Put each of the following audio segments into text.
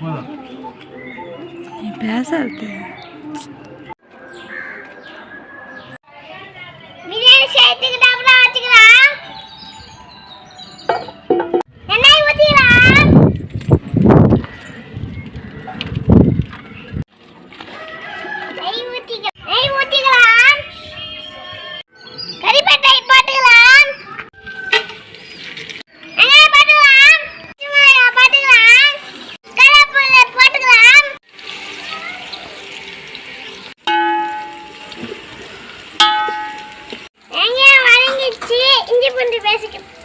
Voilà. Il pèse à terre. இஞ்சி பூண்டு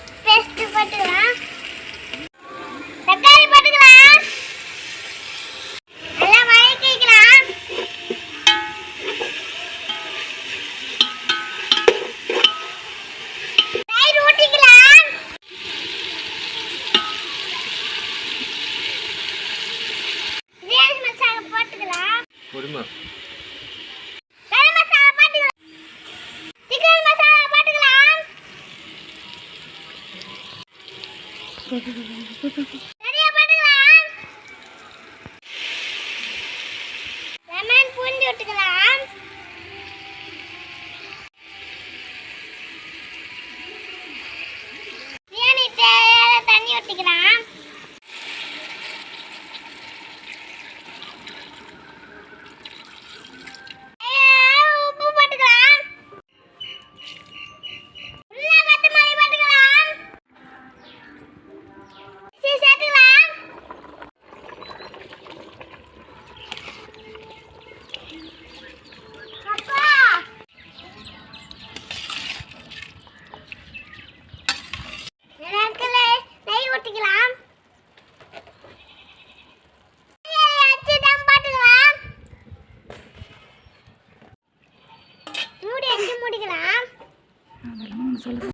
lemon பூண்டு விட்டுக்கலாம். குடிக்கலாம். வச்சு அதெல்லாம்